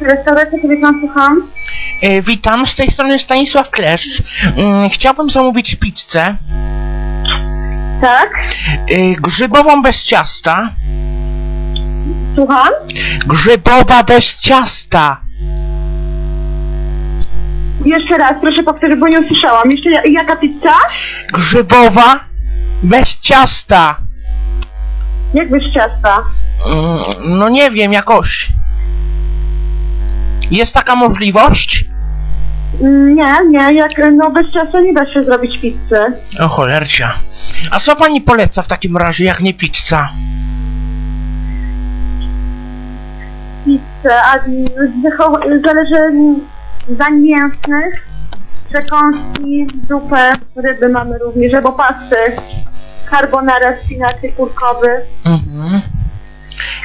Restauracja, kiedy pan słucham? E, witam, z tej strony Stanisław Kleszcz. Mm, Chciałbym zamówić pizzę Tak? e, grzybową bez ciasta. Słucham? Grzybowa bez ciasta. Jeszcze raz, proszę powtórzyć, bo nie usłyszałam. Jeszcze ja- jaka pizza? Grzybowa bez ciasta. Jak bez ciasta? Mm, No nie wiem, jakoś. Jest taka możliwość? Nie, nie, jak, no bez ciasta nie da się zrobić pizzy. O cholercia. A co pani poleca w takim razie, jak nie pizza? Pizzę, a zależy dań mięsnych, przekąski, zupę, ryby mamy również, albo pasty, carbonara, spinaczy kurkowy. Mhm.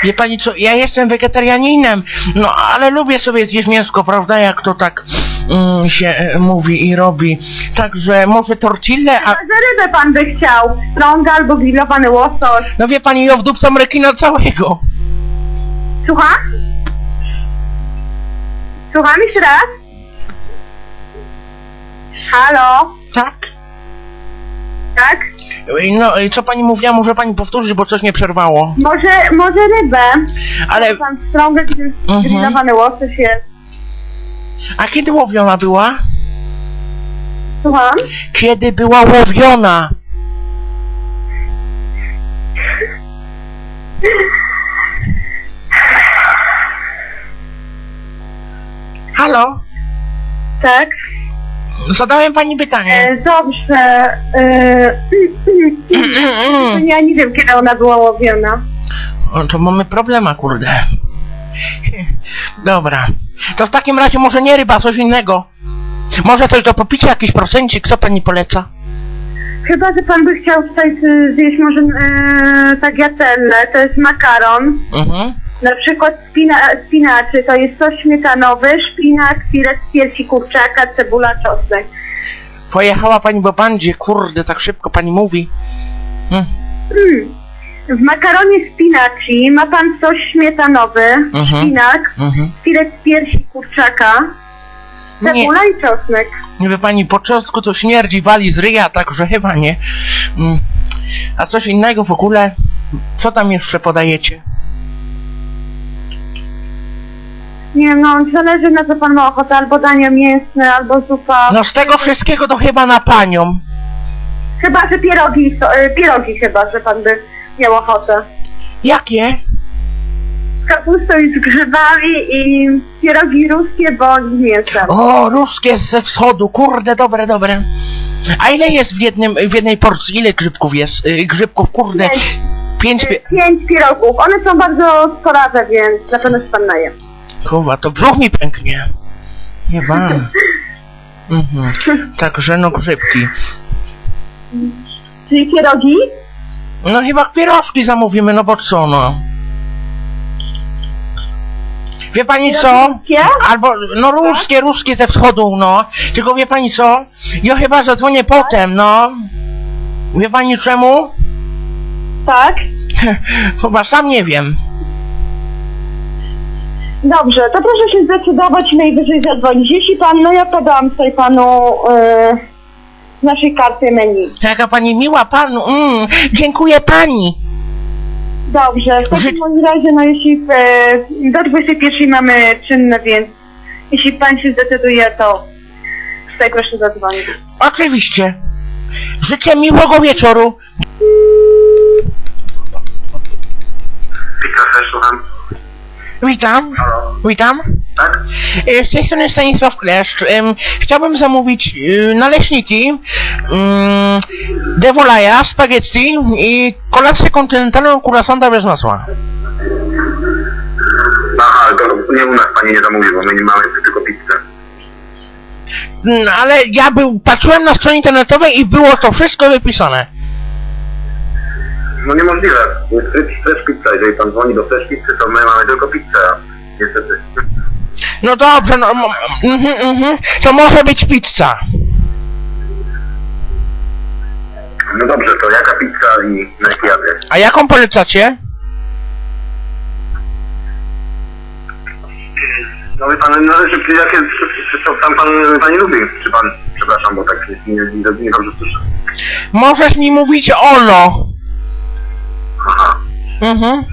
Wie pani co, ja jestem wegetarianinem, no ale lubię sobie zjeść mięsko, prawda, jak to tak mm, się e, mówi i robi. Także może tortille, A a... za rybę pan by chciał? Strąga albo grillowany łosoś. No wie pani, ja wdupcam rekina całego. Słucham? Słucham jeszcze raz? Halo? Tak? Tak? Ej, No, ej, co pani mówiła, może pani powtórzyć, bo coś mnie przerwało. Może, może rybę? Ale, Pan strąga, grill, Mhm. grillowany łosoś jest. a kiedy łowiona była? Słucham? Kiedy była łowiona? Halo? Tak? Zadałem pani pytanie. E, dobrze. E, ja nie wiem, kiedy ona była łowiona. O, to mamy problema, kurde. Dobra. To w takim razie może nie ryba, coś innego. Może coś do popicia, jakiś procencik, co pani poleca? Chyba, że pan by chciał tutaj y, zjeść może e, tagliatelle, to jest makaron. Mhm. Na przykład spina, spinaczy, to jest sos śmietanowy, szpinak, filet z piersi kurczaka, cebula, czosnek. Pojechała pani po bandzie, kurde, tak szybko pani mówi. Hmm. Mm. W makaronie spinaci ma pan sos śmietanowy, Mhm. szpinak, Mhm. filet z piersi kurczaka, Nie, cebula i czosnek. nie wie pani, po czosnku to śmierdzi, wali z ryja, także chyba nie. Mm. A coś innego w ogóle? Co tam jeszcze podajecie? Nie wiem, no zależy na co pan ma ochotę, albo dania mięsne, albo zupa. No z tego wszystkiego to chyba na panią. Chyba, że pierogi, y, pierogi chyba, że pan by miał ochotę. Jakie? Z kapustą i z grzybami i pierogi ruskie bądź z mięsem. O, ruskie ze wschodu, kurde, dobre, dobre. A ile jest w, jednym, w jednej porcji? Ile grzybków jest? Y, grzybków, kurde. Pięć. Pięć. Y, Pie... Pięć pierogów. One są bardzo sporawe, więc na pewno się pan naje. Kurwa, to brzuch mi pęknie. Nie wam. Mhm. Także no grzybki. Czyli pierogi? No chyba pierożki zamówimy, no bo co no. Wie pani co? Albo, no ruskie, ruskie ze wschodu, no. Tylko wie pani co? Ja chyba zadzwonię potem, no. Wie pani czemu? Tak. Chyba sam nie wiem. Dobrze, to proszę się zdecydować i najwyżej zadzwonić. Jeśli pan, no ja podam tutaj panu z naszej karty menu. Jaka pani miła panu. Mm, dziękuję pani. Dobrze, w takim bądź razie, no jeśli e, do 21 mamy czynne, więc jeśli pan się zdecyduje, to tutaj proszę zadzwonić. Oczywiście. Życzę miłego wieczoru. Witam, też słucham. Witam. Witam. Tak? E, Z tej strony Stanisław Kleszcz. Chciałbym zamówić e, naleśniki, devolaja, spaghetti i kolację kontynentalną kurasanta bez masła. Aha, to nie u nas pani nie zamówi, bo my nie mamy tylko pizzę. Mm, Ale ja był, patrzyłem na stronie internetowej i było to wszystko wypisane. No niemożliwe. Fresh Pizza. Jeżeli pan dzwoni do Fresh Pizzy, to my mamy tylko pizzę. Niestety. No dobrze, no, mhm, mhm. to może być pizza. No dobrze, to jaka pizza i na jaki adres? A jaką polecacie? No wie pan, no czy jakie, czy, czy co tam pan, pani lubi? Czy pan, przepraszam, bo tak nie, nie, nie, dobrze słyszę. Możesz mi mówić Olo. Aha. Mhm.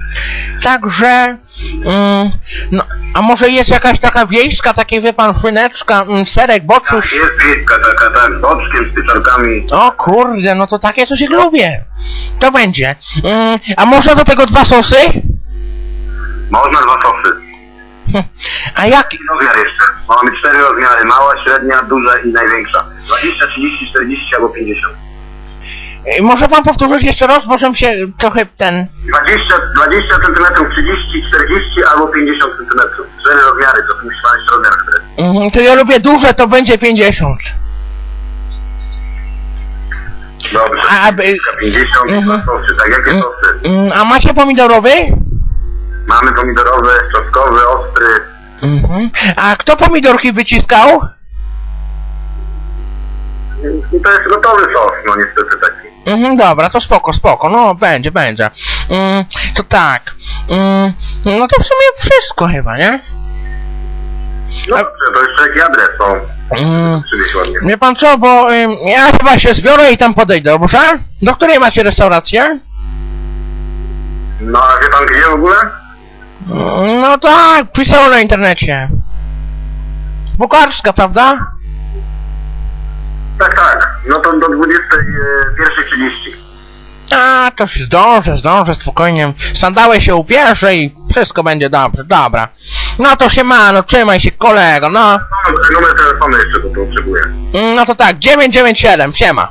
Także, mm, no, a może jest jakaś taka wiejska, takie wie pan, szyneczka, mm, serek, boczuś? Jest pieska taka, tak, z boczkiem, z pieczarkami. O kurde, no to takie coś jak lubię. To będzie. Mm, a można do tego dwa sosy? Można dwa sosy. Hm. A jak? Rozmiar jeszcze. Mamy cztery rozmiary, mała, średnia, duża i największa. 20, 30, 40 albo 50. y, Może pan powtórzyć jeszcze raz, bo żebym się trochę ten... 20, 20 cm, 30, 40 albo 50 cm. Cztery rozmiary, to musi pan jeszcze rozmiar wybrać. Mhm, to ja lubię duże, to będzie 50. Dobrze. A, aby- 50 Mhm. sosy, tak, jakie Mm, sosy? mm, A macie pomidorowy? Mamy pomidorowy, czosnkowy, ostry. Mhm. A kto pomidorki wyciskał? I to jest gotowy sos, no niestety taki. Mhm, dobra, to spoko, spoko, no będzie, będzie. Mm, to tak. Mm, no to w sumie wszystko chyba, nie? No dobrze, to jeszcze jaki adres są? Mm, Przywieź ładnie. wie pan co, bo ym, ja chyba się zbiorę i tam podejdę, dobrze? Do której macie restaurację? No a wie pan gdzie w ogóle? Mm, No tak, pisało na internecie. Bukarska, prawda? Tak, tak. No to do e, 21.30. A, to się zdążę, zdążę, spokojnie. Sandały się ubierze i wszystko będzie dobrze, dobra. No to się ma, no trzymaj się kolego, no. Numer telefonu jeszcze, bo to potrzebuję. Mm, No to tak, 997, siema.